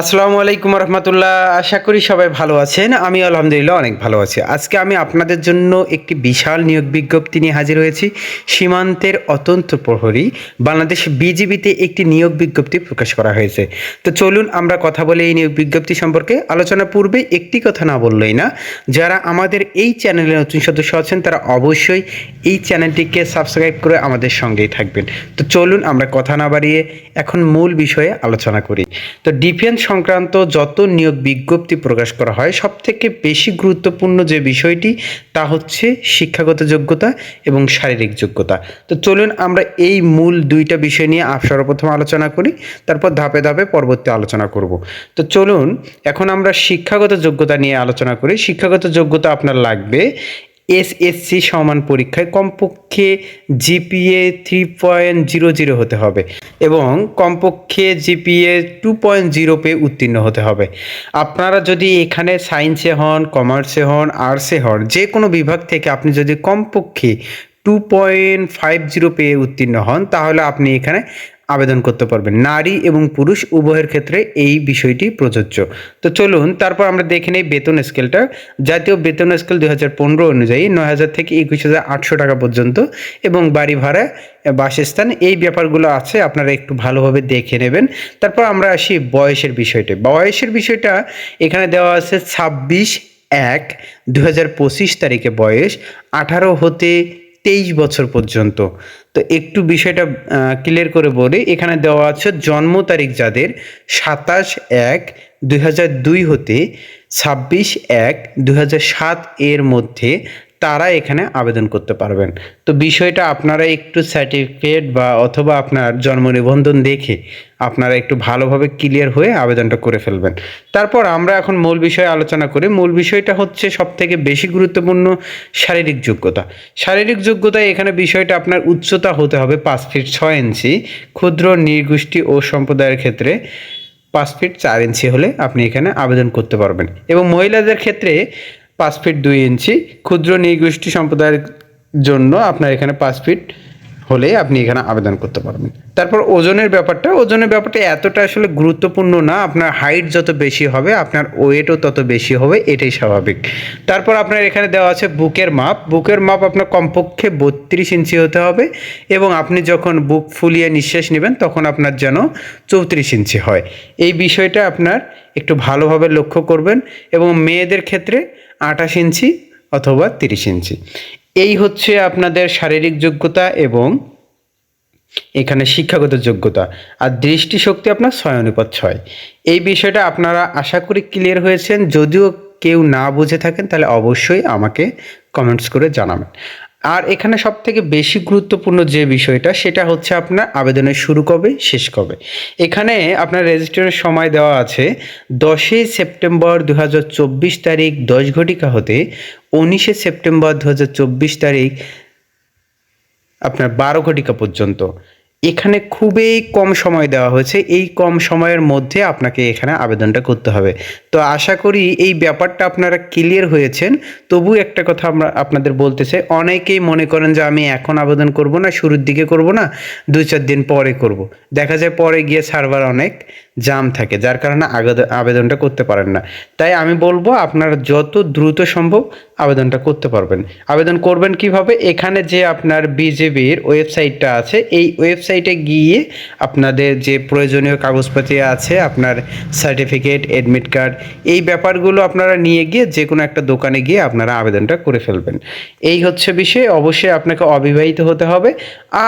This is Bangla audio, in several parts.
আসসালামু আলাইকুম রহমতুল্লাহ। আশা করি সবাই ভালো আছেন। আমি আলহামদুলিল্লাহ অনেক ভালো আছি। আজকে আমি আপনাদের জন্য একটি বিশাল নিয়োগ বিজ্ঞপ্তি নিয়ে হাজির হয়েছি। সীমান্তের অতন্ত্র প্রহরী বাংলাদেশ বিজিবিতে একটি নিয়োগ বিজ্ঞপ্তি প্রকাশ করা হয়েছে। তো চলুন আমরা কথা বলে এই নিয়োগ বিজ্ঞপ্তি সম্পর্কে। আলোচনা পূর্বে একটি কথা না বললেই না, যারা আমাদের এই চ্যানেলের নতুন সদস্য আছেন, তারা অবশ্যই এই চ্যানেলটিকে সাবস্ক্রাইব করে আমাদের সঙ্গেই থাকবেন। তো চলুন আমরা কথা না বাড়িয়ে এখন মূল বিষয়ে আলোচনা করি। তো ডিফেন্স সংক্রান্ত যত নিয়োগ বিজ্ঞপ্তি প্রকাশ করা হয় সব থেকে বেশি গুরুত্বপূর্ণ যে বিষয়টি, তা হচ্ছে শিক্ষাগত যোগ্যতা এবং শারীরিক যোগ্যতা। তো চলুন আমরা এই মূল দুইটা বিষয় নিয়ে সর্বপ্রথম আলোচনা করি, তারপর ধাপে ধাপে পরবর্তী আলোচনা করব। তো চলুন, এখন আমরা শিক্ষাগত যোগ্যতা নিয়ে আলোচনা করি। শিক্ষাগত যোগ্যতা আপনার লাগবে এসএসসি সমান পরীক্ষায় কমপক্ষে GPA three point zero zero হতে হবে এবং কমপক্ষে জিপিএ টু পয়েন্ট জিরো পেয়ে উত্তীর্ণ হতে হবে। আপনারা যদি এখানে সায়েন্সে হন কমার্সে হন আর্টসে হন, যে কোনো বিভাগ থেকে আপনি যদি কমপক্ষে টু পয়েন্ট ফাইভ জিরো পেয়ে উত্তীর্ণ হন, তাহলে আপনি এখানে আবেদন করতে পারবেন। নারী এবং পুরুষ উভয়ের ক্ষেত্রে এই বিষয়টি প্রযোজ্য। তো চলুন, তারপর আমরা দেখে নেই বেতন স্কেলটা। জাতীয় বেতন স্কেল দুই হাজার পনেরো অনুযায়ী নয় হাজার থেকে একুশ হাজার আটশো টাকা পর্যন্ত এবং বাড়ি ভাড়া বাসস্থান, এই ব্যাপারগুলো আছে, আপনারা একটু ভালোভাবে দেখে নেবেন। তারপর আমরা আসি বয়সের বিষয়টা। বয়সের বিষয়টা এখানে দেওয়া আছে ছাব্বিশ এক দু তারিখে বয়স, আঠারো হতে তেইশ বছর পর্যন্ত। তো একটু বিষয়টা ক্লিয়ার করে বলি। এখানে দেওয়া আছে জন্ম তারিখ যাদের সাতাশ এক দুই হতে ছাব্বিশ এক দুই সাত এর মধ্যে তারা এখানে আবেদন করতে পারবেন। তো বিষয়টা আপনারা একটু সার্টিফিকেট বা অথবা আপনার জন্ম নিবন্ধন দেখে আপনারা একটু ভালোভাবে ক্লিয়ার হয়ে আবেদনটা করে ফেলবেন। তারপর আমরা এখন মূল বিষয়ে আলোচনা করি। মূল বিষয়টা হচ্ছে সবথেকে বেশি গুরুত্বপূর্ণ শারীরিক যোগ্যতা। শারীরিক যোগ্যতায় এখানে বিষয়টা আপনার উচ্চতা হতে হবে পাঁচ ফিট ছয় ইঞ্চি। ক্ষুদ্র নৃগোষ্ঠী ও সম্প্রদায়ের ক্ষেত্রে পাঁচ ফিট চার ইঞ্চি হলে আপনি এখানে আবেদন করতে পারবেন। এবং মহিলাদের ক্ষেত্রে পাঁচ ফিট দুই ইঞ্চি। ক্ষুদ্র নৃগোষ্ঠী সম্প্রদায়ের জন্য আপনার এখানে পাঁচ ফিট হলে আপনি এখানে আবেদন করতে পারবেন। তারপর ওজনের ব্যাপারটা ওজনের ব্যাপারটা এতটা আসলে গুরুত্বপূর্ণ না, আপনার হাইট যত বেশি হবে, আপনার ওয়েটও তত বেশি হবে, এটাই স্বাভাবিক। তারপর আপনার এখানে দেওয়া আছে বুকের মাপ। বুকের মাপ আপনার কমপক্ষে বত্রিশ ইঞ্চি হতে হবে এবং আপনি যখন বুক ফুলিয়ে নিঃশ্বাস নেবেন, তখন আপনার যেন চৌত্রিশ ইঞ্চি হয়। এই বিষয়টা আপনার একটু ভালোভাবে লক্ষ্য করবেন এবং মেয়েদের ক্ষেত্রে আঠাশ ইঞ্চি অথবা তিরিশ ইঞ্চি। এই হচ্ছে আপনাদের শারীরিক যোগ্যতা এবং এখানে শিক্ষাগত যোগ্যতা আর দৃষ্টিশক্তি আপনার ছয় অনুপাত ছয়। এই বিষয়টা আপনারা আশা করি ক্লিয়ার হয়েছেন। যদিও কেউ না বুঝে থাকেন, তাহলে অবশ্যই আমাকে কমেন্টস করে জানাবেন। আর এখানে সব থেকে বেশি গুরুত্বপূর্ণ যে বিষয়টা, সেটা হচ্ছে আপনার আবেদনের শুরু কবে, শেষ কবে। এখানে আপনার রেজিস্ট্রেশনের সময় দেওয়া আছে দশই সেপ্টেম্বর দু হাজার চব্বিশ তারিখ দশ ঘটিকা হতে উনিশে সেপ্টেম্বর দু হাজার চব্বিশ তারিখ আপনার বারো ঘটিকা পর্যন্ত। এখানে খুবই কম সময় দেওয়া হয়েছে, এই কম সময়ের মধ্যে আপনাকে এখানে আবেদনটা করতে হবে। তো আশা করি এই ব্যাপারটা আপনারা ক্লিয়ার হয়েছেন। তবু একটা কথা আমরা আপনাদের বলতে চাই, অনেকেই মনে করেন যে আমি এখন আবেদন করব না, শুরুর দিকে করব না, দুই চার দিন পরে করব। দেখা যায় পরে গিয়ে সার্ভার অনেক জাম থাকে, যার কারণে আবেদনটা করতে পারেন না। তাই আমি বলব, আপনারা যত দ্রুত সম্ভব আবেদনটা করতে পারবেন। আবেদন করবেন কীভাবে? এখানে যে আপনার বিজেপির ওয়েবসাইটটা আছে, এই ওয়েবসাইটে গিয়ে আপনাদের যে প্রয়োজনীয় কাগজপাতি আছে, আপনার সার্টিফিকেট অ্যাডমিট কার্ড এই ব্যাপারগুলো আপনারা নিয়ে গিয়ে যে কোনো একটা দোকানে গিয়ে আপনারা আবেদনটা করে ফেলবেন। এই হচ্ছে বিষয়, অবশ্যই আপনাকে অবিবাহিত হতে হবে।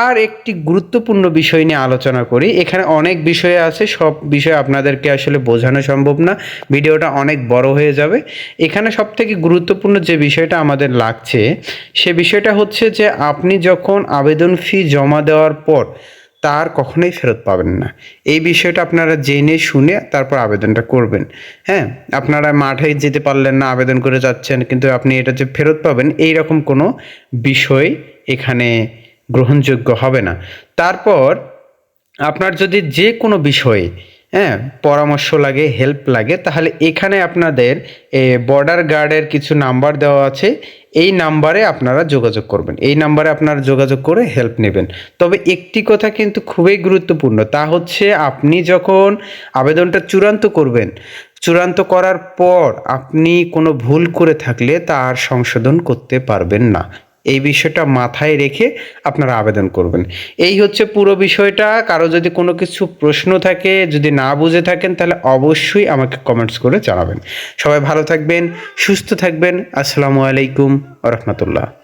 আর একটি গুরুত্বপূর্ণ বিষয় নিয়ে আলোচনা করি। এখানে অনেক বিষয় আছে, সব বিষয় আপনাদেরকে আসলে বোঝানো সম্ভব না, ভিডিওটা অনেক বড় হয়ে যাবে। এখানে সব থেকে গুরুত্বপূর্ণ যে বিষয়টা আমাদের লাগছে, সে বিষয়টা হচ্ছে যে আপনি যখন আবেদন ফি জমা দেওয়ার পর তার কখনোই ফেরত পাবেন না। এই বিষয়টা আপনারা জেনে শুনে তারপর আবেদনটা করবেন। হ্যাঁ আপনারা মাঠে যেতে পারলেন না, আবেদন করে যাচ্ছেন, কিন্তু আপনি এটা যে ফেরত পাবেন এই রকম কোনো বিষয় এখানে গ্রহণযোগ্য হবে না। তারপর আপনার যদি যে কোনো বিষয়ে হ্যাঁ পরামর্শ লাগে হেল্প লাগে, তাহলে এখানে আপনাদের বর্ডার গার্ডের কিছু নাম্বার দেওয়া আছে। এই নাম্বারে আপনারা যোগাযোগ করবেন। এই নাম্বারে আপনারা যোগাযোগ করে হেল্প নেবেন। তবে একটি কথা কিন্তু খুবই গুরুত্বপূর্ণ, তা হচ্ছে আপনি যখন আবেদনটা চূড়ান্ত করবেন, চূড়ান্ত করার পর আপনি কোনো ভুল করে থাকলে তার সংশোধন করতে পারবেন না। এই বিষয়টা মাথায় রেখে আপনারা আবেদন করবেন। এই হচ্ছে পুরো বিষয়টা। কারও যদি কোনো কিছু প্রশ্ন থাকে, যদি না বুঝে থাকেন, তাহলে অবশ্যই আমাকে কমেন্টস করে জানাবেন। সবাই ভালো থাকবেন, সুস্থ থাকবেন। আসসালামু আলাইকুম রহমতুল্লাহ।